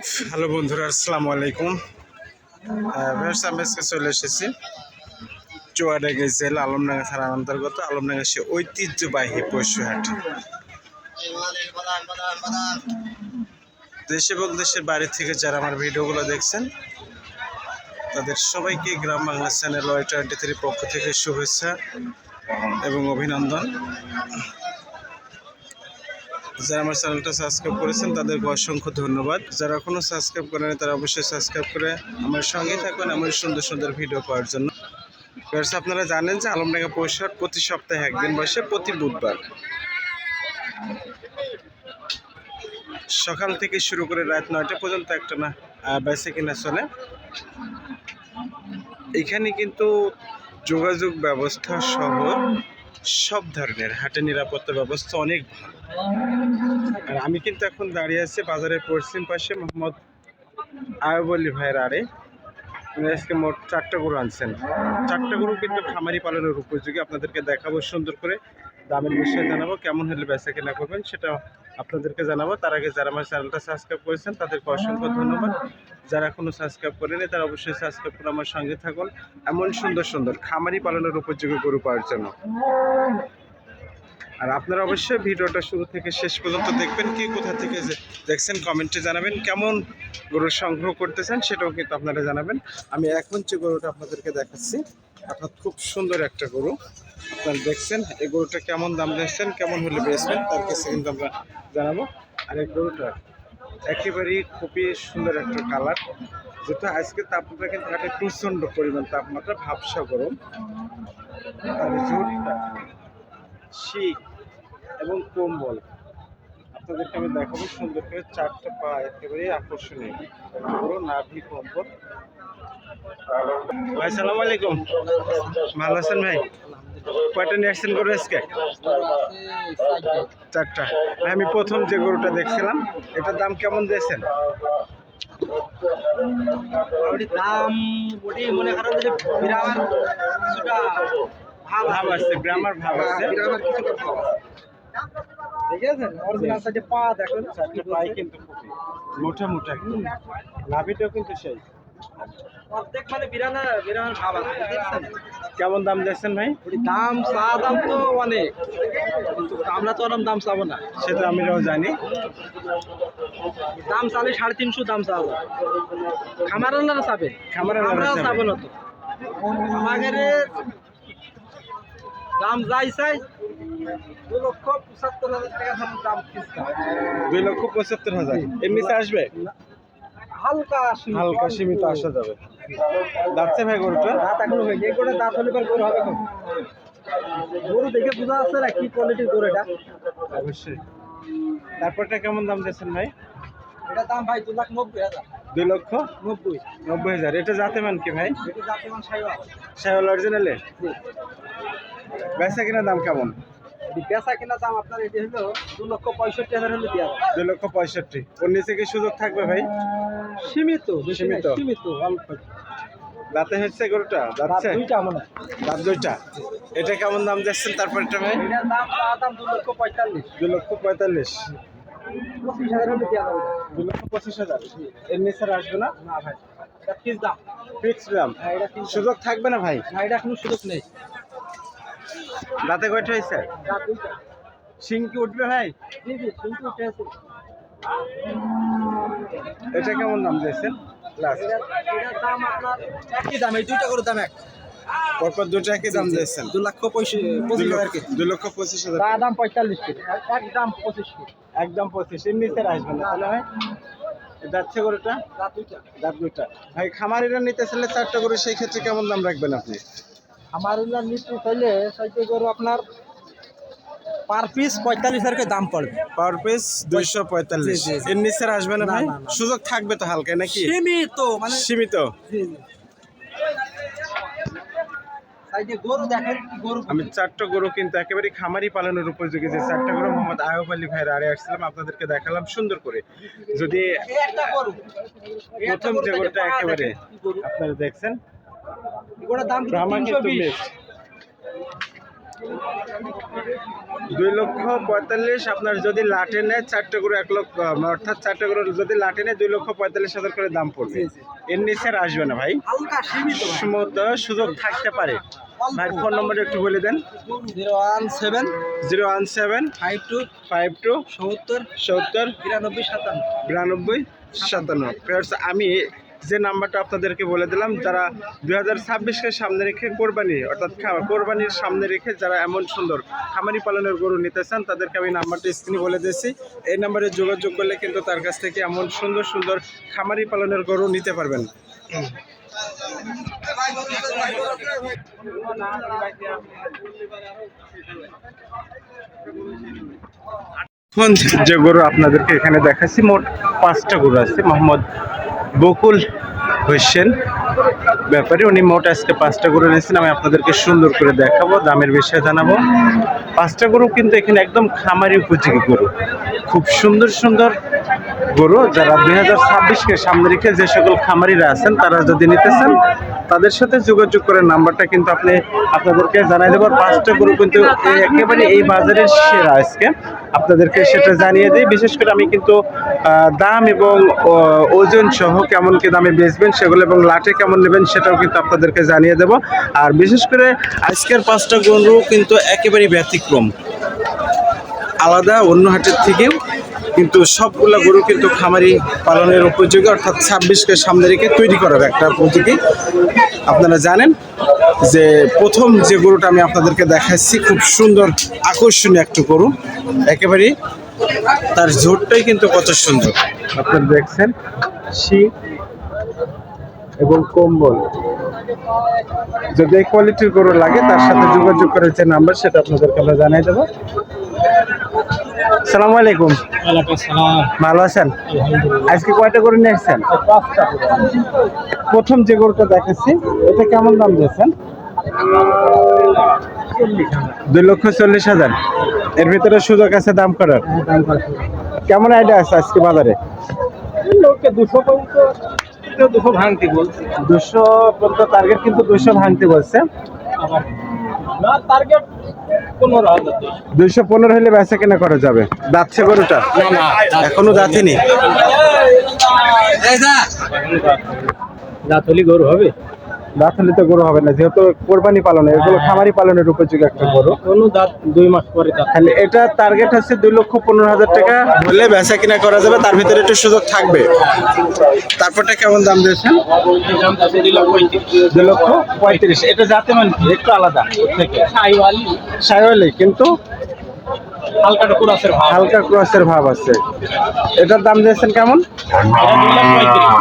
Hello বন্ধুরা, আসসালামু আলাইকুম। ব্যবসা আজকে চলে এসেছি। চুয়াডাঙ্গা জেলা আলমডাঙ্গা থানার অন্তর্গত আলমডাঙ্গা সে ঐতিহ্যবাহী পশুহাট। দেশ এবং দেশের বাইরে থেকে যারা আমার ভিডিওগুলো দেখছেন, তাদের সবাইকে Gram Bangla channel Y twenty থ্রির পক্ষ থেকে শুভেচ্ছা এবং অভিনন্দন। যারা আমার চ্যানেলটা সাবস্ক্রাইব করেছেন, তাদেরকে অসংখ্য ধন্যবাদ। যারা এখনও সাবস্ক্রাইব করেনি তারা অবশ্যই সাবস্ক্রাইব করে আমার সঙ্গেই থাকবেন এমন সুন্দর সুন্দর ভিডিও পাওয়ার জন্য। আপনারা জানেন যে আলমডাঙ্গা পৌরসভার প্রতি সপ্তাহে একদিন বসে, প্রতি বুধবার। সকাল থেকে শুরু করে রাত নয়টা পর্যন্ত একটা না বেসে কিনা চলে। এখানে কিন্তু যোগাযোগ ব্যবস্থা সহ সব ধরনের হাটের নিরাপত্তা ব্যবস্থা অনেক ভালো। আর আমি কিন্তু এখন দাঁড়িয়ে আছি বাজারের পশ্চিম পাশে মোহাম্মদ আয়বলি ভাইয়ের আড়ে। আজকে মোট চারটা গরু আনছেন। চারটা গরু কিন্তু খামারি পালনের উপযোগী। আপনাদেরকে দেখাবো সুন্দর করে। দামের বিষয়ে জানাব কেমন হলে বেচা কেনা করবেন সেটা আপনাদেরকে জানাব। তার আগে যারা আমার চ্যানেলটা সাবস্ক্রাইব করেছেন, তাদেরকে অসংখ্য ধন্যবাদ। যারা এখনও সাবস্ক্রাইব করেনি তারা অবশ্যই সাবস্ক্রাইব করে আমার সঙ্গে থাকুন। এমন সুন্দর সুন্দর খামারি পালনের উপযোগী গরু পাওয়ার জন্য। আর আপনারা অবশ্যই ভিডিওটা শুরু থেকে শেষ পর্যন্ত দেখবেন, কি কোথা থেকে দেখছেন, কমেন্টে জানাবেন কেমন গরু সংগ্রহ করতেছেন, সেটাও কিন্তু আপনারা জানাবেন। আমি এখন যে গরুটা আপনাদেরকে দেখাচ্ছি। অর্থাৎ খুব সুন্দর একটা গরু। আপনারা দেখছেন, এই গরুটা কেমন দাম দেখছেন কেমন হলে বেচবেন, তার কাছে কিন্তু আমরা জানাব। আর এই গরুটা একেবারেই খুবই সুন্দর একটা কালার। যেটা আজকে তাপমাত্রা কিন্তু একটা প্রচণ্ড পরিমাণ তাপমাত্রা, ভাবসা গরম। আর শিক এবং কম্বল। আপনাদেরকে আমি দেখাবো, সুন্দর করে চারটা পা একেবারেই আকর্ষণীয়। বড় নাভি কম্বল। ভাই সালাম আলাইকুম। ভালো আছেন ভাই? কয়টা নিয়ে আসছেন গরু আজকে? চারটা। আমি প্রথম যে গরুটা দেখছিলাম এটার দাম কেমন দিয়েছেন? ওটি দাম ওটি মনে করেন যে বিরামার কিছুটা ভাব ভাব আছে। গ্রামার ভাব আছে। বিরামার কিছুটা ভাব ঠিক আছে অরিজিনাল সাইডে পা দেখেন চারটা পাই কিন্তু মোটা মোটা নাভিটাও কিন্তু সেই। মানে কেমন দাম দিয়েছেন ভাই? দাম চা দাম তো অনেক কিন্তু আমরা তো ওরম দাম চাবো না। সেটা আমিও জানি। দাম চালে সাড়ে তিনশো দাম চাবো খামার আল্লাহরা চাবে খামার আল্লাহরা চাবো। না তো। আমাদের দাম যাই চাই দুই লক্ষ পঁচাত্তর হাজার টাকা দাম দুই লক্ষ পঁচাত্তর হাজার। এমনিতে আসবে? হালকা সীমিত, হালকা সীমিত আসা যাবে। যাচ্ছে ভাই গরুটা? দাঁত এখনও হয়নি। এই করে দাঁত হলে পর গরু হবে কখন? গরু দেখে বোঝা যাচ্ছে না কি কোয়ালিটির গরু এটা। অবশ্যই। তারপরটা কেমন দাম দিয়েছেন ভাই? এটা দাম ভাই দু লাখ নব্বই হাজার। দুই লক্ষ? নব্বই। নব্বই হাজার। এটা যাতে মান কি ভাই? এটা জাতীয় মান সাইওয়াল সাহেব অরিজিনালে বেচা কিনা দাম কেমন? বেচা কিনা দাম আপনার এটি হলো দু লক্ষ পঁয়ষট্টি হাজার হলে দেওয়া। দুই লক্ষ পঁয়ষট্টি। ওর নিচে কি সুযোগ থাকবে ভাই? সীমিত বেশি সীমিত। সীমিত অল্প। দাঁতে হচ্ছে গরুটা? দাঁত দুইটা মনে দাঁত দুইটা। এটা কেমন দাম যাচ্ছেন তারপরটা ভাই? এটার দাম দাম দু লক্ষ পঁয়তাল্লিশ। দুই লক্ষ পঁয়তাল্লিশ। পঁচিশ হাজার হলে দেওয়া যাবে। দুই লক্ষ পঁচিশ হাজার। এর নিচে আসবে না? না ভাই এটা ফিক্স দাম। ফিক্সড দাম। হ্যাঁ সুযোগ থাকবে না ভাই? না এটা কোনো সুযোগ নেই। দাঁতে কয়টা হয়েছে? সিং কি উঠবে ভাই? এটা কেমন দাম দিয়েছেন? লাস্ট। এটা এটার দাম আপনার একই দাম এই দুইটা করে দাম এক। পরপর দুটা কি দাম দিয়েছেন? দু লক্ষ পঁচিশ হাজার কি দুই লক্ষ পঁচিশ হাজার দাম পঁয়তাল্লিশ কি এক দাম পঁচিশ একদম পঁচিশ এর নিচে আর আসবে না তাহলে ভাই? যাচ্ছে গরুটা দাঁত দুইটা। দাঁত দুইটা। ভাই খামারিরা নিতে চাইলে চারটা গরু সেই ক্ষেত্রে কেমন দাম রাখবেন আপনি? আমার উল্লা নিতে চাইলে সাইতে গরু আপনার পার পিস পঁয়তাল্লিশ হাজার দাম পড়বে। পার পিস দুইশো পঁয়তাল্লিশ। এর নিচে আসবে না ভাই। সুযোগ থাকবে তো হালকা নাকি? সীমিত মানে সীমিত। আমি চারটা গরু কিন্তু একেবারে খামারি পালনের উপযোগী যে চারটা গরু মোহাম্মদ আয়ব আলী ভাইয়ের আড়ে আসছিলাম আপনাদেরকে দেখালাম সুন্দর করে। যদি প্রথম যে গরুটা একেবারে। আপনারা দেখছেন এই দাম তিনশো বিশ। দুই লক্ষ পঁয়তাল্লিশ আপনার যদি লাটে নেয় চারটে করে এক লক্ষ অর্থাৎ চারটে করে যদি লাটে নেয় দুই লক্ষ পঁয়তাল্লিশ হাজার করে দাম পড়বে। এর নিচে আর আসবে না ভাই। সীমিত সুযোগ থাকতে পারে। ভাই ফোন নম্বর একটু বলে দেন। Zero one seven. Zero one seven. Five two. Five two. সত্তর। সত্তর। বিরানব্বই সাতান্ন। বিরানব্বই সাতান্ন। আমি যে নাম্বারটা আপনাদেরকে বলে দিলাম, যারা দুই হাজার ছাব্বিশকে সামনে রেখে কোরবানি, অর্থাৎ কোরবানির সামনে রেখে যারা এমন সুন্দর খামারি পালনের গরু নিতে চান, তাদেরকে আমি নাম্বারটা স্ক্রিনে বলে দিয়েছি। এই নাম্বারে যোগাযোগ করলে কিন্তু তার কাছ থেকে এমন সুন্দর সুন্দর খামারি পালনের গরু নিতে পারবেন। যে গরু আপনাদেরকে এখানে দেখাচ্ছি, মোট পাঁচটা গরু আছে, মোহাম্মদ বকুল হোসেন। ব্যাপারে উনি মোট আজকে পাঁচটা গরু নিয়েছেন আমি আপনাদেরকে সুন্দর করে দেখাবো, দামের বিষয়ে জানাব। পাঁচটা গরু কিন্তু এখানে একদম খামারি উপযোগী গরু। খুব সুন্দর সুন্দর গরু, যারা দুই হাজার ছাব্বিশকে সামনে রেখে যে সকল খামারিরা আছেন, তারা যদি নিতে চান তাদের সাথে যোগাযোগ করে নাম্বারটা কিন্তু আপনি আপনাদেরকে জানাই দেবো। পাঁচটা গরু কিন্তু একেবারে এই বাজারের সেরা আজকে। আপনাদেরকে সেটা জানিয়ে দিই। বিশেষ করে আমি কিন্তু দাম এবং ওজন সহ কেমন কি দামে বেচবেন সেগুলো এবং লাটে কেমন নেবেন সেটাও কিন্তু আপনাদেরকে জানিয়ে দেব। আর বিশেষ করে আজকের পাঁচটা গরু কিন্তু একেবারেই ব্যতিক্রম। আলাদা, অন্য হাটের থেকেও কিন্তু সবগুলো গরু কিন্তু খামারি পালনের উপযোগী, অর্থাৎ ছাব্বিশকে সামনে রেখে তৈরি করার একটা উপযোগী আপনারা জানেন যে প্রথম যে গরুটা আমি আপনাদেরকে দেখাচ্ছি, খুব সুন্দর, আকর্ষণীয় একটা গরু। একেবারেই তার ঝোরটাই কিন্তু কত সুন্দর। আপনারা দেখছেন শীত এবং কম্বল। যদি এই কোয়ালিটির গরু লাগে, তার সাথে যোগাযোগ করে যে নাম্বার সেটা আপনাদেরকে আমরা জানিয়ে দেবো। সালামু আলাইকুম। ভালো আছেন? আজকে কয়টা গরু নিয়ে এসছেন প্রথম যে গরুটা দেখাচ্ছি এটা কেমন দাম দিয়েছেন? দুই লক্ষ চল্লিশ হাজার। এর ভিতরে সুযোগ আছে দাম করার। কেমন আইডিয়া আছে আজকে বাজারে? দুশো পর্যন্ত দুশো ভাঙতি বলছে। দুশো পর্যন্ত টার্গেট কিন্তু দুশো ভাঙতে বলছে। দুইশো পনেরো হলে বেচা কেনা করা যাবে। যাচ্ছে গরুটা? এখনও যাচ্ছেনি? গরু হবে। দাঁত হলে তো গরু হবে না যেহেতু কোরবানি পালনে এগুলো খামারি পালনের উপযোগী একটা গরু। কোনো দাঁত দুই মাস পরে তাহলে এটা টার্গেট হচ্ছে দুই লক্ষ পনেরো হাজার টাকা। হলে বেচা কিনা করা যাবে তার ভিতরে একটু সুযোগ থাকবে। তারপরটা কেমন দাম দিয়েছেন? দাম দুই লক্ষ পঁয়ত্রিশ। এটা জাতে মানে একটু আলাদা। থেকে সাইওয়ালি। সাইওয়ালি কিন্তু হালকা ক্রসের ভাব। আছে। এটার দাম দিয়েছেন কেমন?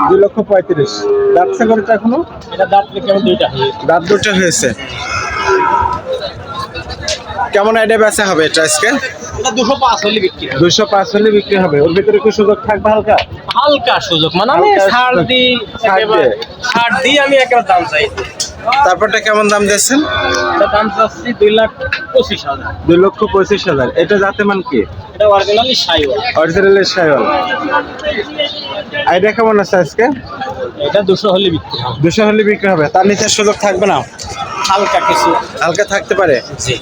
দুই লক্ষ পঁয়ত্রিশ। যাচ্ছে গরুটা এখনও? দাঁত দুটো হয়েছে। কেমন আইডিয়া বেচা হবে এটা আজকে? দুশো পাঁচ হলে বিক্রি হবে। দুশো পাঁচ হলে বিক্রি হবে। ওর ভিতরে কি সুযোগ থাকবে হালকা? হালকা সুযোগ। মানে আমি ছাড় দিই ছাড় একেবারে দিয়ে। ছাড় দিই আমি একেবারে দাম চাই। তারপরটা কেমন দাম দিয়েছেন? দাম চাচ্ছি দুই লাখ পঁচিশ হাজার। দুই লক্ষ পঁচিশ হাজার। এটা যাতে মান কি? এটা অরিজিনালি সাইওয়াল। অরিজিনালের সাইওয়াল। আইডিয়া কেমন আছে আজকে? এটা দুশো হলে বিক্রি হবে। দুশো হলে বিক্রি হবে। তার নিচে সুযোগ থাকবে না? হালকা কিছু। হালকা থাকতে পারে? জি।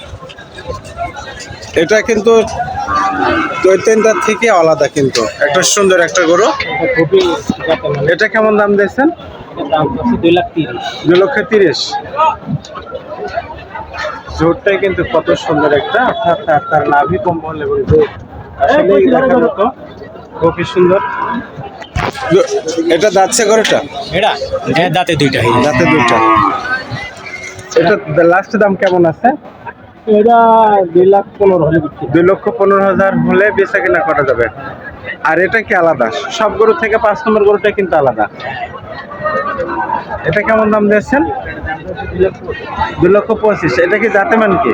এটা কিন্তু থেকে আলাদা কিন্তু। একটা সুন্দর একটা গরু। এটা মানে কেমন দাম দিয়েছেন? দাম চাচ্ছি দুই লাখ তিরিশ। দুই লক্ষ তিরিশ। জোরটাই কিন্তু কত সুন্দর একটা। অর্থাৎ তার- নাভি কম্বল এবং জোর আসলেই দেখার মতো। খুবই সুন্দর। এটা যাচ্ছে গরুটা? এটা? হ্যাঁ দাঁতে দুইটা। যাতে দুটা এটা লাস্ট দাম কেমন আছে? এটা দুই লাখ পনেরো হলে দুই লক্ষ পনেরো হাজার হলে বেচা কিনা করা যাবে। আর এটা কি আলাদা? সব গরু থেকে পাঁচ নম্বর গরুটা কিন্তু আলাদা। এটা কেমন দাম দিয়েছেন? দু লক্ষ পঁচিশ। এটা কি জাতে মান কি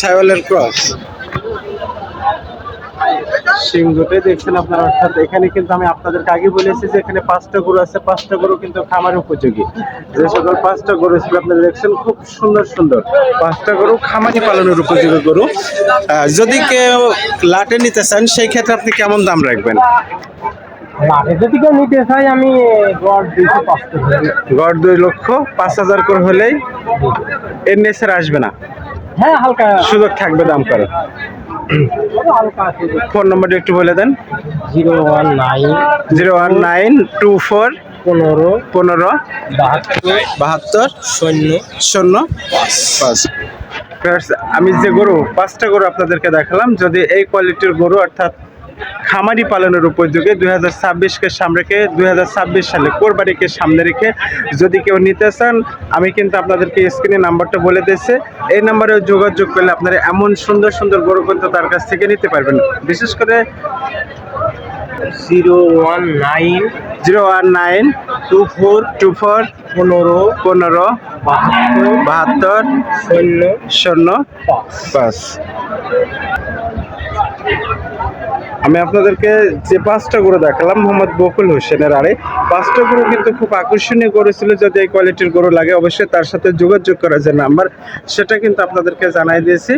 সাইওয়ালের পুরো ক্রস। সিংহটাই দেখছেন আপনারা অর্থাৎ এখানে কিন্তু আমি আপনাদেরকে আগে বলেছি যে এখানে পাঁচটা গরু আছে পাঁচটা গরু কিন্তু খামার উপযোগী। যে সকল পাঁচটা গরু ছিল আপনারা দেখছেন খুব সুন্দর সুন্দর। পাঁচটা গরু খামারি পালনের উপযোগী গরু। যদি কেউ লাটে নিতে চান সেই ক্ষেত্রে আপনি কেমন দাম রাখবেন? যদি কেউ নিতে চাই আমি গড় দুইশো পাঁচ গড় দুই লক্ষ পাঁচ হাজার করে হলেই এর আসবে না। হ্যাঁ হালকা। সুযোগ থাকবে দাম করে। ফোন নম্বরটা একটু বলে দেন। Zero one nine zero one nine two four পনেরো পনেরো বাহাত্তর বাহাত্তর শূন্য শূন্য পাঁচ। পাঁচ। আমি যে গরু পাঁচটা গরু আপনাদেরকে দেখালাম। যদি এই কোয়ালিটির গরু অর্থাৎ খামারি পালনের উপযোগী দুই হাজার ছাব্বিশকে সামনে রেখে দুই হাজার ছাব্বিশ সালে কোরবানিকে সামনে রেখে যদি কেউ নিতে চান আমি কিন্তু আপনাদেরকে স্ক্রিনে নাম্বারটা বলে দিয়েছি। এই নাম্বারে যোগাযোগ করলে আপনারা এমন সুন্দর সুন্দর গরু কিন্তু তার কাছ থেকে নিতে পারবেন। বিশেষ করে zero one nine zero one nine two four two four পনেরো পনেরো বাহাত্তর বাহাত্তর শূন্য শূন্য পাঁচ। পাঁচ। আমি আপনাদেরকে যে পাঁচটা গরু দেখালাম, মোহাম্মদ বকুল হোসেনের আরে পাঁচটা গরু কিন্তু খুব আকর্ষণীয় গরু ছিল, যদি এই কোয়ালিটির গরু লাগে, অবশ্যই তার সাথে যোগাযোগ করার যে নাম্বার সেটা কিন্তু আপনাদেরকে জানাই দিয়েছি।